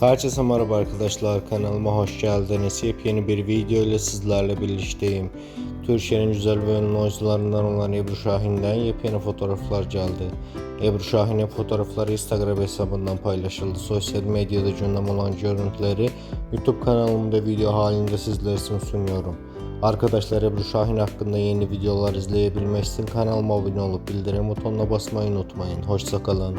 Herkese merhaba arkadaşlar kanalıma hoş geldiniz. Yepyeni bir video ile sizlerle birlikteyim. Türkiye'nin güzel ve ünlü oyuncularından olan Ebru Şahin'den yepyeni fotoğraflar geldi. Ebru Şahin'in fotoğrafları Instagram hesabından paylaşıldı. Sosyal medyada gündem olan görüntüleri YouTube kanalımda video halinde sizler için sunuyorum. Arkadaşlar Ebru Şahin hakkında yeni videolar izleyebilmek için kanalıma abone olup bildirim butonuna basmayı unutmayın. Hoşçakalın.